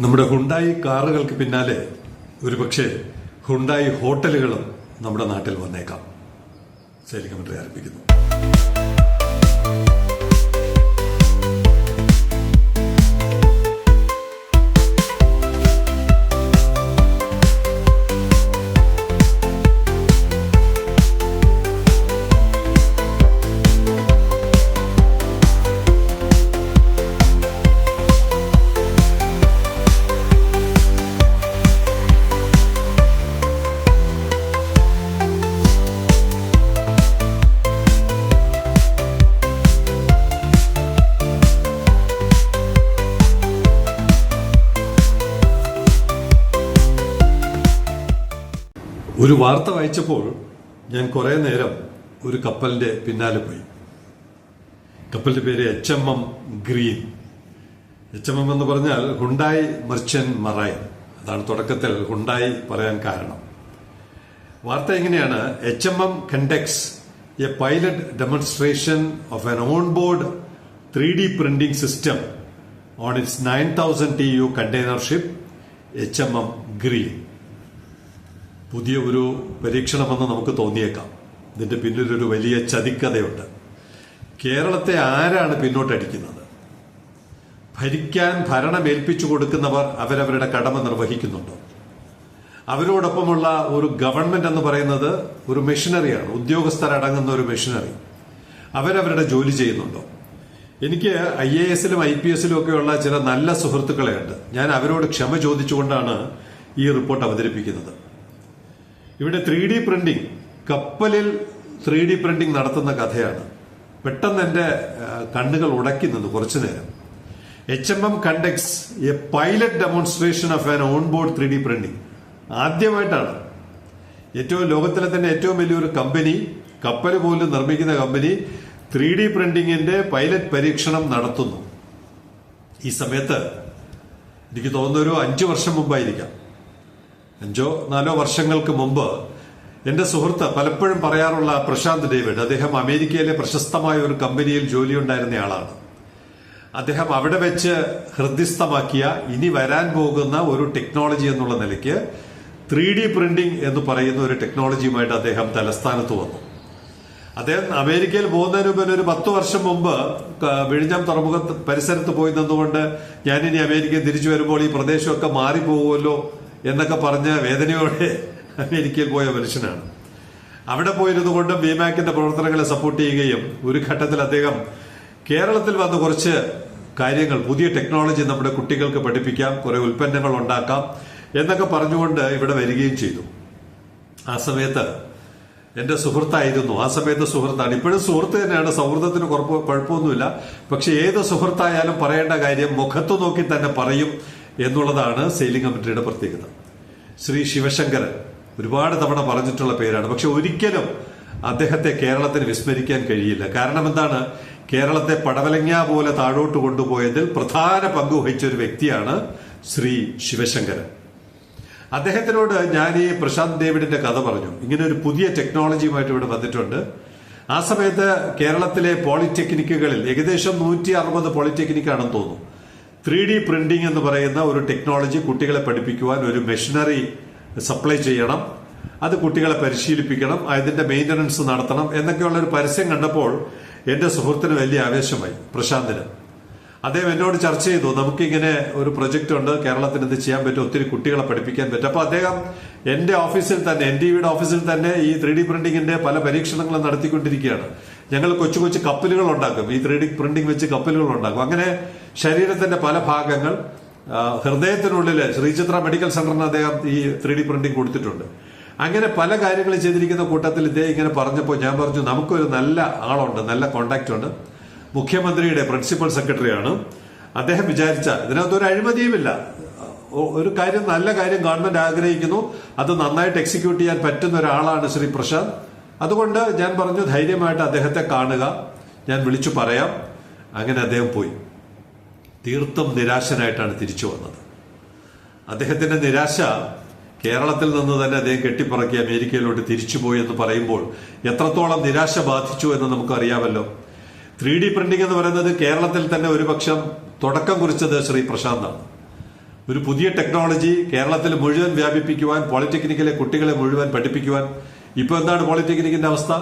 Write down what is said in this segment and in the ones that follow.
നമ്മുടെ ഹുണ്ടായി കാറുകൾക്ക് പിന്നാലെ ഒരുപക്ഷെ ഹുണ്ടായി ഹോട്ടലുകളും നമ്മുടെ നാട്ടിൽ വന്നേക്കാം. ശരി കമന്ററി ഒരു വാർത്ത വായിച്ചപ്പോൾ ഞാൻ കുറേ നേരം ഒരു കപ്പലിന്റെ പിന്നാലെ പോയി. കപ്പലിന്റെ പേര് H M M green. H M M എന്ന് പറഞ്ഞാൽ ഹുണ്ടായി മെർച്ചന്റ് മറൈൻ. അതാണ് തുടക്കത്തിൽ ഹുണ്ടായി പറയാൻ കാരണം. വാർത്ത എങ്ങനെയാണ് H M M conducts a pilot demonstration of an onboard three D printing system on its nine thousand T U container ship H M M green. പുതിയ ഒരു പരീക്ഷണമെന്ന് നമുക്ക് തോന്നിയേക്കാം. ഇതിന്റെ പിന്നിലൊരു വലിയ ചതിക്കഥയുണ്ട്. കേരളത്തെ ആരാണ് പിന്നോട്ടടിക്കുന്നത്? ഭരിക്കാൻ ഭരണം ഏൽപ്പിച്ചു കൊടുക്കുന്നവർ അവരവരുടെ കടമ നിർവഹിക്കുന്നുണ്ടോ? അവരോടൊപ്പമുള്ള ഒരു ഗവൺമെന്റ് എന്ന് പറയുന്നത് ഒരു മെഷീനറിയാണ് ഉദ്യോഗസ്ഥരടങ്ങുന്ന ഒരു മെഷീനറി അവരവരുടെ ജോലി ചെയ്യുന്നുണ്ടോ? എനിക്ക് ഐ എ എസിലും ഐ പി എസിലും ഒക്കെയുള്ള ചില നല്ല സുഹൃത്തുക്കളെയുണ്ട്. ഞാൻ അവരോട് ക്ഷമ ചോദിച്ചുകൊണ്ടാണ് ഈ റിപ്പോർട്ട് അവതരിപ്പിക്കുന്നത്. ഇവിടെ ത്രീ ഡി പ്രിന്റിംഗ് കപ്പലിൽ ത്രീ ഡി പ്രിന്റിംഗ് നടത്തുന്ന കഥയാണ്. പെട്ടെന്ന് എന്റെ കണ്ണുകൾ ഉടക്കി നിന്ന് കുറച്ചു നേരം. H M M conducts a pilot demonstration of an onboard three D printing. ആദ്യമായിട്ടാണ്. ഏറ്റവും ലോകത്തിലെ തന്നെ ഏറ്റവും വലിയൊരു കമ്പനി കപ്പൽ പോലും നിർമ്മിക്കുന്ന കമ്പനി ത്രീ ഡി പ്രിന്റിംഗിന്റെ പൈലറ്റ് പരീക്ഷണം നടത്തുന്നു. ഈ സമയത്ത് എനിക്ക് തോന്നുന്ന ഒരു അഞ്ചു വർഷം മുമ്പായിരിക്കാം. അഞ്ചോ നാലോ വർഷങ്ങൾക്ക് മുമ്പ് എന്റെ സുഹൃത്ത് പലപ്പോഴും പറയാറുള്ള പ്രശാന്ത് ഡേവിഡ് അദ്ദേഹം അമേരിക്കയിലെ പ്രശസ്തമായ ഒരു കമ്പനിയിൽ ജോലിയുണ്ടായിരുന്ന ആളാണ്. അദ്ദേഹം അവിടെ വെച്ച് ഹൃദ്യസ്ഥമാക്കിയ ഇനി വരാൻ പോകുന്ന ഒരു ടെക്നോളജി എന്നുള്ള നിലയ്ക്ക് ത്രീ ഡി പ്രിന്റിംഗ് എന്ന് പറയുന്ന ഒരു ടെക്നോളജിയുമായിട്ട് അദ്ദേഹം തലസ്ഥാനത്ത് വന്നു. അദ്ദേഹം അമേരിക്കയിൽ പോകുന്നതിന് മുമ്പ് ഒരു പത്ത് വർഷം മുമ്പ് വിഴിഞ്ഞം തുറമുഖ പരിസരത്ത് പോയി നിന്നുകൊണ്ട് ഞാനിനി അമേരിക്കയിൽ തിരിച്ചു വരുമ്പോൾ ഈ പ്രദേശമൊക്കെ മാറിപ്പോകുമല്ലോ എന്നൊക്കെ പറഞ്ഞ് വേദനയോടെ അമേരിക്കയിൽ പോയ മനുഷ്യനാണ്. അവിടെ പോയിരുന്നു കൊണ്ട് ബിമാക്കിന്റെ പ്രവർത്തനങ്ങളെ സപ്പോർട്ട് ചെയ്യുകയും ഒരു ഘട്ടത്തിൽ അദ്ദേഹം കേരളത്തിൽ വന്ന് കുറച്ച് കാര്യങ്ങൾ പുതിയ ടെക്നോളജി നമ്മുടെ കുട്ടികൾക്ക് പഠിപ്പിക്കാം കുറെ ഉൽപ്പന്നങ്ങൾ ഉണ്ടാക്കാം എന്നൊക്കെ പറഞ്ഞുകൊണ്ട് ഇവിടെ വരികയും ചെയ്തു. ആ സമയത്ത് എന്റെ സുഹൃത്തായിരുന്നു. ആ സമയത്ത് സുഹൃത്താണ്. ഇപ്പോഴും സുഹൃത്ത് തന്നെയാണ്. സൗഹൃദത്തിന് കുഴപ്പ കുഴപ്പമൊന്നുമില്ല. പക്ഷെ ഏത് സുഹൃത്തായാലും പറയേണ്ട കാര്യം മുഖത്ത് നോക്കി തന്നെ പറയും. എന്നുള്ളതാണ് സെയിലിംഗ് കമ്മിറ്റിയുടെ പ്രത്യേകത. ശ്രീ ശിവശങ്കരൻ ഒരുപാട് തവണ പറഞ്ഞിട്ടുള്ള പേരാണ്. പക്ഷെ ഒരിക്കലും അദ്ദേഹത്തെ കേരളത്തിന് വിസ്മരിക്കാൻ കഴിയില്ല. കാരണം എന്താണ്? കേരളത്തെ പടവലങ്ങ പോലെ താഴോട്ട് കൊണ്ടുപോയതിൽ പ്രധാന പങ്ക് വഹിച്ച ഒരു വ്യക്തിയാണ് ശ്രീ ശിവശങ്കരൻ അദ്ദേഹത്തിനോട് ഞാൻ ഈ പ്രശാന്ത് ഡേവിഡിന്റെ കഥ പറഞ്ഞു. ഇങ്ങനെ ഒരു പുതിയ ടെക്നോളജിയുമായിട്ട് ഇവിടെ വന്നിട്ടുണ്ട്. ആ സമയത്ത് കേരളത്തിലെ പോളിടെക്നിക്കുകളിൽ ഏകദേശം നൂറ്റി അറുപത് പോളിടെക്നിക്കാണെന്ന് തോന്നുന്നു. ത്രീ ഡി പ്രിന്റിംഗ് എന്ന് പറയുന്ന ഒരു ടെക്നോളജി കുട്ടികളെ പഠിപ്പിക്കുവാൻ ഒരു മെഷീനറി സപ്ലൈ ചെയ്യണം. അത് കുട്ടികളെ പരിശീലിപ്പിക്കണം അതിന്റെ മെയിന്റനൻസ് നടത്തണം എന്നൊക്കെയുള്ള ഒരു പരസ്യം കണ്ടപ്പോൾ എന്റെ സുഹൃത്തിന് വലിയ ആവേശമായി പ്രശാന്തിന്. അദ്ദേഹം എന്നോട് ചർച്ച ചെയ്തു നമുക്കിങ്ങനെ ഒരു പ്രൊജക്ട് ഉണ്ട് കേരളത്തിന് ഇത് ചെയ്യാൻ പറ്റും ഒത്തിരി കുട്ടികളെ പഠിപ്പിക്കാൻ പറ്റും. അപ്പൊ അദ്ദേഹം എന്റെ ഓഫീസിൽ തന്നെ എൻ ടി വിയുടെ ഓഫീസിൽ തന്നെ ഈ ത്രീ ഡി പ്രിന്റിംഗിന്റെ പല പരീക്ഷണങ്ങളും നടത്തിക്കൊണ്ടിരിക്കുകയാണ്. ഞങ്ങൾ കൊച്ചു കൊച്ചു കപ്പലുകൾ ഉണ്ടാക്കും. ഈ ത്രീ ഡി പ്രിന്റിംഗ് വെച്ച് കപ്പലുകൾ ഉണ്ടാക്കും. അങ്ങനെ ശരീരത്തിന്റെ പല ഭാഗങ്ങൾ ഹൃദയത്തിനുള്ളിൽ ശ്രീചിത്ര മെഡിക്കൽ സെന്ററിന് അദ്ദേഹം ഈ ത്രീ ഡി പ്രിന്റിംഗ് കൊടുത്തിട്ടുണ്ട്. അങ്ങനെ പല കാര്യങ്ങൾ ചെയ്തിരിക്കുന്ന കൂട്ടത്തിൽ ഇദ്ദേഹം ഇങ്ങനെ പറഞ്ഞപ്പോൾ ഞാൻ പറഞ്ഞു നമുക്കൊരു നല്ല ആളുണ്ട് നല്ല കോണ്ടാക്ട് ഉണ്ട്. മുഖ്യമന്ത്രിയുടെ പ്രിൻസിപ്പൽ സെക്രട്ടറിയാണ്. അദ്ദേഹം വിചാരിച്ച ഇതിനകത്ത് ഒരു അഴിമതിയുമില്ല. ഒരു കാര്യം നല്ല കാര്യം ഗവൺമെന്റ് ആഗ്രഹിക്കുന്നു. അത് നന്നായിട്ട് എക്സിക്യൂട്ട് ചെയ്യാൻ പറ്റുന്ന ഒരാളാണ് ശ്രീ പ്രശാന്ത്. അതുകൊണ്ട് ഞാൻ പറഞ്ഞു ധൈര്യമായിട്ട് അദ്ദേഹത്തെ കാണുക. ഞാൻ വിളിച്ചു പറയാം. അങ്ങനെ അദ്ദേഹം പോയി. തീർത്തും നിരാശനായിട്ടാണ് തിരിച്ചു വന്നത്. അദ്ദേഹത്തിന്റെ നിരാശ കേരളത്തിൽ നിന്ന് തന്നെ അദ്ദേഹം കെട്ടിപ്പറക്കി അമേരിക്കയിലോട്ട് തിരിച്ചുപോയി എന്ന് പറയുമ്പോൾ എത്രത്തോളം നിരാശ ബാധിച്ചു എന്ന് നമുക്കറിയാമല്ലോ. ത്രീ ഡി പ്രിന്റിംഗ് എന്ന് പറയുന്നത് കേരളത്തിൽ തന്നെ ഒരുപക്ഷം തുടക്കം കുറിച്ചത് ശ്രീ പ്രശാന്താണ്. ഒരു പുതിയ ടെക്നോളജി കേരളത്തിൽ മുഴുവൻ വ്യാപിപ്പിക്കുവാൻ പോളിടെക്നിക്കിലെ കുട്ടികളെ മുഴുവൻ പഠിപ്പിക്കുവാൻ ഇപ്പൊ എന്താണ് പോളിടെക്നിക്കിന്റെ അവസ്ഥ?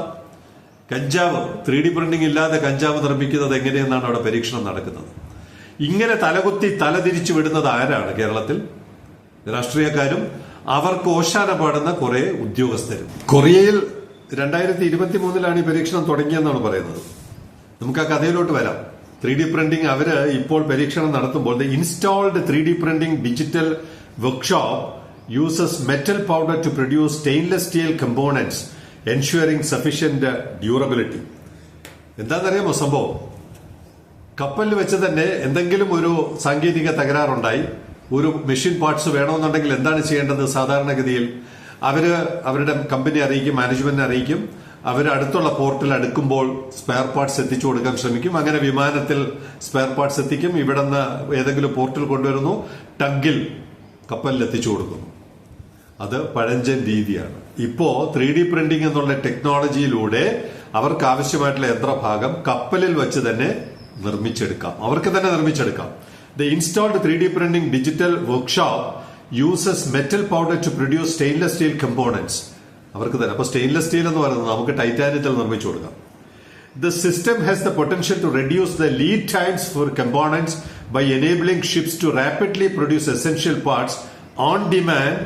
കഞ്ചാവ് ത്രീ ഡി പ്രിന്റിംഗ് ഇല്ലാതെ കഞ്ചാവ് നിർമ്മിക്കുന്നത് എങ്ങനെയെന്നാണ് അവിടെ പരീക്ഷണം നടക്കുന്നത്. ഇങ്ങനെ തലകുത്തി തലതിരിച്ചു വിടുന്നത് ആരാണ് കേരളത്തിൽ? രാഷ്ട്രീയക്കാരും അവർക്ക് ഓശാന പാടുന്ന കുറെ ഉദ്യോഗസ്ഥരും. കൊറിയയിൽ രണ്ടായിരത്തി ഇരുപത്തി മൂന്നിലാണ് ഈ പരീക്ഷണം തുടങ്ങിയെന്നാണ് പറയുന്നത്. നമുക്ക് ആ കഥയിലോട്ട് വരാം. ത്രീ ഡി പ്രിന്റിംഗ് അവർ ഇപ്പോൾ പരീക്ഷണം നടത്തുമ്പോൾ installed three D printing digital workshop uses metal powder to produce stainless steel components ensuring sufficient durability എന്താണെന്നറിയാമോ സംഭവം? കപ്പലിൽ വെച്ച് തന്നെ എന്തെങ്കിലും ഒരു സാങ്കേതിക തകരാറുണ്ടായി ഒരു മെഷീൻ പാർട്സ് വേണമെന്നുണ്ടെങ്കിൽ എന്താണ് ചെയ്യേണ്ടത് സാധാരണഗതിയിൽ? അവർ അവരുടെ കമ്പനി അറിയിക്കും മാനേജ്മെന്റിനെ അറിയിക്കും. അവർ അടുത്തുള്ള പോർട്ടിൽ അടുക്കുമ്പോൾ സ്പെയർ പാർട്സ് എത്തിച്ചു കൊടുക്കാൻ ശ്രമിക്കും. അങ്ങനെ വിമാനത്തിൽ സ്പെയർ പാർട്സ് എത്തിക്കും. ഇവിടെ നിന്ന് ഏതെങ്കിലും പോർട്ടിൽ കൊണ്ടുവരുന്നു. ടഗിൽ കപ്പലിൽ എത്തിച്ചു കൊടുക്കുന്നു. അത് പഴഞ്ചൻ രീതിയാണ്. ഇപ്പോ ത്രീ ഡി പ്രിന്റിംഗ് എന്നുള്ള ടെക്നോളജിയിലൂടെ അവർക്ക് ആവശ്യമായിട്ടുള്ള യന്ത്രഭാഗം കപ്പലിൽ വെച്ച് തന്നെ നിർമ്മിച്ചെടുക്കാം. അവർക്ക് തന്നെ നിർമ്മിച്ചെടുക്കാം. The installed three D printing digital workshop uses metal powder to produce stainless steel components അവർക്ക് തന്നെ. അപ്പൊ സ്റ്റെയിൻലെസ് സ്റ്റീൽ എന്ന് പറയുന്നത് നമുക്ക് ടൈറ്റാനിയത്തിൽ നിർമ്മിച്ചു കൊടുക്കാം. The system has the potential to reduce the lead times for components by enabling ships to rapidly produce essential parts on demand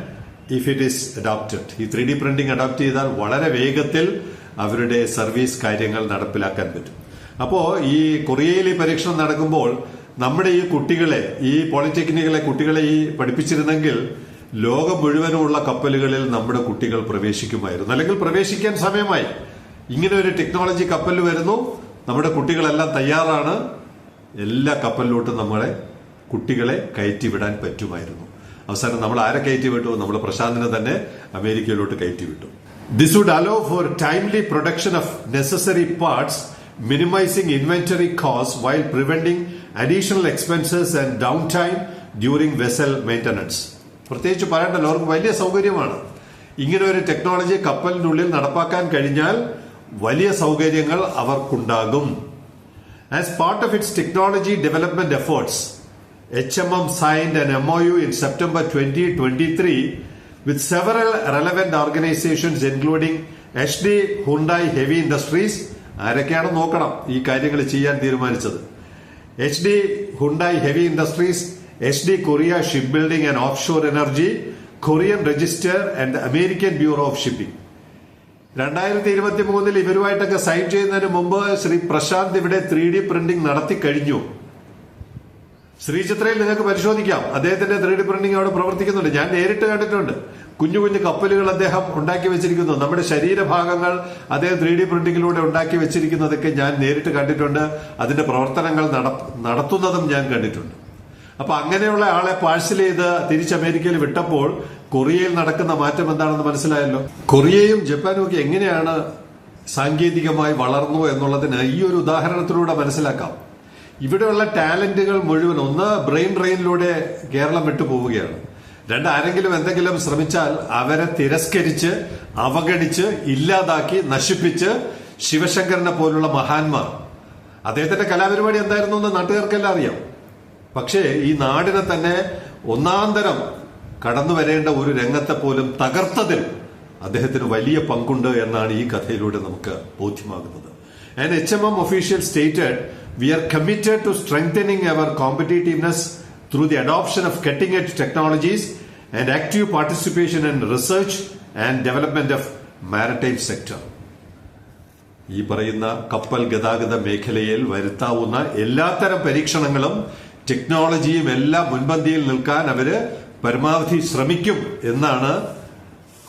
if it is adopted. ഈ ത്രീ ഡി പ്രിന്റിംഗ് അഡോപ്റ്റ് ചെയ്താൽ വളരെ വേഗത്തിൽ അവരുടെ സർവീസ് കാര്യങ്ങൾ നടപ്പിലാക്കാൻ പറ്റും. അപ്പോ ഈ കൊറിയയിൽ ഈ പരീക്ഷണം നടക്കുമ്പോൾ നമ്മുടെ ഈ കുട്ടികളെ ഈ പോളിടെക്നിക്കിലെ കുട്ടികളെ ഈ പഠിപ്പിച്ചിരുന്നെങ്കിൽ ലോകം മുഴുവനുമുള്ള കപ്പലുകളിൽ നമ്മുടെ കുട്ടികൾ പ്രവേശിക്കുമായിരുന്നു. അല്ലെങ്കിൽ പ്രവേശിക്കാൻ സമയമായി. ഇങ്ങനെ ഒരു ടെക്നോളജി കപ്പലിൽ വരുന്നു. നമ്മുടെ കുട്ടികളെല്ലാം തയ്യാറാണ്. എല്ലാ കപ്പലിലോട്ടും നമ്മളെ കുട്ടികളെ കയറ്റി വിടാൻ പറ്റുമായിരുന്നു. അവസാനം നമ്മൾ ആരെ കയറ്റി വിട്ടു? നമ്മൾ പ്രശാന്തിനെ തന്നെ അമേരിക്കയിലോട്ട് കയറ്റി വിട്ടു. This would allow for timely production of necessary parts minimising inventory cost while preventing additional expenses and downtime during vessel maintenance പ്രത്യേകിച്ച് പറയണ്ടല്ലോ അവർക്ക് വലിയ സൗകര്യമാണ്. ഇങ്ങനെ ഒരു ടെക്നോളജി കപ്പലിനുള്ളിൽ നടപ്പാക്കാൻ കഴിഞ്ഞാൽ വലിയ സൗകര്യങ്ങൾ അവർക്കുണ്ടാകും. As part of its technology development efforts you in September twenty twenty three with several relevant organisations including H D Hyundai heavy industries ആരൊക്കെയാണ് നോക്കണം ഈ കാര്യങ്ങൾ ചെയ്യാൻ തീരുമാനിച്ചത്? H D Hyundai heavy industries H D Korea shipbuilding and offshore energy Korean register and American bureau of shipping രണ്ടായിരത്തി ഇരുപത്തി മൂന്നിൽ ഇവരുമായിട്ടൊക്കെ sign ചെയ്യുന്നതിന് മുമ്പ് ശ്രീ പ്രശാന്ത് ഇവിടെ ത്രീ ഡി പ്രിന്റിംഗ് നടത്തി കഴിഞ്ഞു. ശ്രീചിത്രയിൽ നിങ്ങൾക്ക് പരിശോധിക്കാം. അദ്ദേഹത്തിന്റെ ത്രീ ഡി പ്രിന്റിംഗ് അവിടെ പ്രവർത്തിക്കുന്നുണ്ട്. ഞാൻ നേരിട്ട് കണ്ടിട്ടുണ്ട്. കുഞ്ഞു കുഞ്ഞു കപ്പലുകൾ അദ്ദേഹം ഉണ്ടാക്കി വെച്ചിരിക്കുന്നു. നമ്മുടെ ശരീരഭാഗങ്ങൾ അദ്ദേഹം ത്രീ ഡി പ്രിന്റിംഗിലൂടെ ഉണ്ടാക്കി വെച്ചിരിക്കുന്നതൊക്കെ ഞാൻ നേരിട്ട് കണ്ടിട്ടുണ്ട്. അതിന്റെ പ്രവർത്തനങ്ങൾ നടത്തുന്നതും ഞാൻ കണ്ടിട്ടുണ്ട്. അപ്പൊ അങ്ങനെയുള്ള ആളെ പാഴ്സൽ ചെയ്ത് തിരിച്ച് അമേരിക്കയിൽ വിട്ടപ്പോൾ കൊറിയയിൽ നടക്കുന്ന മാറ്റം എന്താണെന്ന് മനസ്സിലായല്ലോ? കൊറിയയും ജപ്പാനും ഒക്കെ എങ്ങനെയാണ് സാങ്കേതികമായി വളർന്നു എന്നുള്ളതിന് ഈ ഒരു ഉദാഹരണത്തിലൂടെ മനസ്സിലാക്കാം. ഇവിടെയുള്ള ടാലന്റുകൾ മുഴുവൻ ഒന്ന് ബ്രെയിൻ ഡ്രെയിനിലൂടെ കേരളം വിട്ടു പോവുകയാണ്. രണ്ട് ആരെങ്കിലും എന്തെങ്കിലും ശ്രമിച്ചാൽ അവരെ തിരസ്കരിച്ച് അവഗണിച്ച് ഇല്ലാതാക്കി നശിപ്പിച്ച് ശിവശങ്കരനെ പോലുള്ള മഹാന്മാർ. അദ്ദേഹത്തിന്റെ കലാപരിപാടി എന്തായിരുന്നു എന്ന് നാട്ടുകാർക്കെല്ലാം അറിയാം. പക്ഷേ ഈ നാടിനെ തന്നെ ഒന്നാന്തരം കടന്നു വരേണ്ട ഒരു രംഗത്തെ പോലും തകർത്തതിൽ അദ്ദേഹത്തിന് വലിയ പങ്കുണ്ട് എന്നാണ് ഈ കഥയിലൂടെ നമുക്ക് ബോധ്യമാകുന്നത്. And H M M official stated we are committed to strengthening our competitiveness through the adoption of cutting edge technologies and active participation in research and development of maritime sector ഈ പറയുന്ന കപ്പൽ ഗതാഗത മേഖലയിൽ വരുത്താവുന്ന എല്ലാത്തരം പരീക്ഷണങ്ങളും ടെക്നോളജിയും എല്ലാം മുൻപന്തിയിൽ നിൽക്കാൻ അവർ പരമാവധി ശ്രമിക്കും എന്നാണ്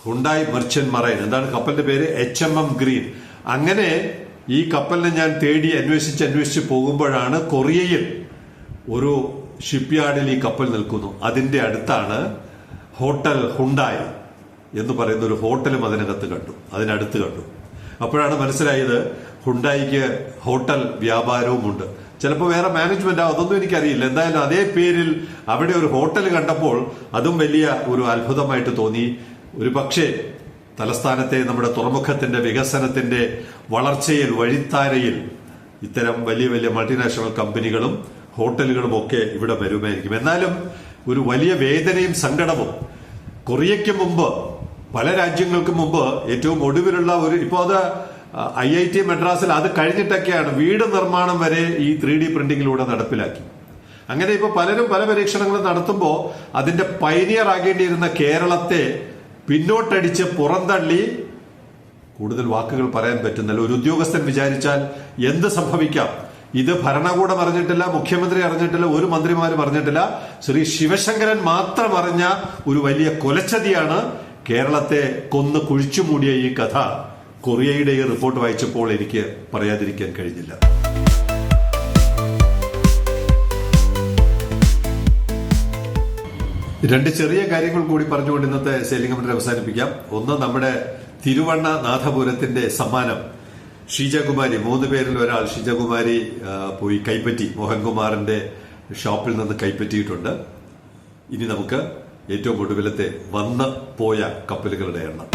ഹുണ്ടായി മെർച്ചന്റ് മറൈൻ എന്താണ് കപ്പലിന്റെ പേര്? എച്ച് എം എം ഗ്രീൻ അങ്ങനെ ഈ കപ്പലിനെ ഞാൻ തേടി അന്വേഷിച്ച് അന്വേഷിച്ച് പോകുമ്പോഴാണ് കൊറിയയിൽ ഒരു ഷിപ്പ് യാർഡിൽ ഈ കപ്പൽ നിൽക്കുന്നു. അതിന്റെ അടുത്താണ് ഹോട്ടൽ ഹുണ്ടായി എന്ന് പറയുന്ന ഒരു ഹോട്ടലും അതിനകത്ത് കണ്ടു. അതിനടുത്ത് കണ്ടു. അപ്പോഴാണ് മനസ്സിലായത് ഹുണ്ടായിക്ക് ഹോട്ടൽ വ്യാപാരവുമുണ്ട്. ചിലപ്പോൾ വേറെ മാനേജ്മെന്റ് ആവും അതൊന്നും എനിക്കറിയില്ല. എന്തായാലും അതേ പേരിൽ അവിടെ ഒരു ഹോട്ടൽ കണ്ടപ്പോൾ അതും വലിയ ഒരു അത്ഭുതമായിട്ട് തോന്നി. ഒരു പക്ഷേ തലസ്ഥാനത്തെ നമ്മുടെ തുറമുഖത്തിന്റെ വികസനത്തിന്റെ വളർച്ചയിൽ വഴിത്താരയിൽ ഇത്തരം വലിയ വലിയ മൾട്ടിനാഷണൽ കമ്പനികളും ഹോട്ടലുകളും ഒക്കെ ഇവിടെ വരുമായിരിക്കും. എന്നാലും ഒരു വലിയ വേദനയും സങ്കടവും കൊറിയയ്ക്ക് മുമ്പ് പല രാജ്യങ്ങൾക്കും മുമ്പ് ഏറ്റവും ഒടുവിലുള്ള ഒരു ഇപ്പോൾ അത് ഐ ഐ ടി മദ്രാസിൽ അത് കഴിഞ്ഞിട്ടൊക്കെയാണ് വീട് നിർമ്മാണം വരെ ഈ ത്രീ ഡി പ്രിന്റിങ്ങിലൂടെ നടപ്പിലാക്കി. അങ്ങനെ ഇപ്പോൾ പലരും പല പരീക്ഷണങ്ങളും നടത്തുമ്പോൾ അതിന്റെ പൈനിയർ ആകേണ്ടിയിരുന്ന കേരളത്തെ പിന്നോട്ടടിച്ച് പുറന്തള്ളി. കൂടുതൽ വാക്കുകൾ പറയാൻ പറ്റുന്നില്ല. ഒരു ഉദ്യോഗസ്ഥൻ വിചാരിച്ചാൽ എന്ത് സംഭവിക്കാം? ഇത് ഭരണകൂടം അറിഞ്ഞിട്ടില്ല മുഖ്യമന്ത്രി അറിഞ്ഞിട്ടില്ല ഒരു മന്ത്രിമാരും അറിഞ്ഞിട്ടില്ല. ശ്രീ ശിവശങ്കരൻ മാത്രം അറിഞ്ഞ ഒരു വലിയ കൊലച്ചതിയാണ് കേരളത്തെ കൊന്ന് കുഴിച്ചുമൂടിയ ഈ കഥ. കൊറിയയുടെ ഈ റിപ്പോർട്ട് വായിച്ചപ്പോൾ എനിക്ക് പറയാതിരിക്കാൻ കഴിഞ്ഞില്ല. രണ്ട് ചെറിയ കാര്യങ്ങൾ കൂടി പറഞ്ഞുകൊണ്ട് ഇന്നത്തെ സേലിംഗ് മന്ത്രി അവസാനിപ്പിക്കാം. ഒന്ന് നമ്മുടെ തിരുവണ്ണ നാഥപുരത്തിന്റെ സമ്മാനം. ഷീജകുമാരി മൂന്ന് പേരിൽ ഒരാൾ ഷീജകുമാരി പോയി കൈപ്പറ്റി മോഹൻകുമാറിന്റെ ഷോപ്പിൽ നിന്ന് കൈപ്പറ്റിയിട്ടുണ്ട്. ഇനി നമുക്ക് ഏറ്റവും ഒടുവിലത്തെ വന്ന് പോയ കപ്പലുകളുടെ എണ്ണം.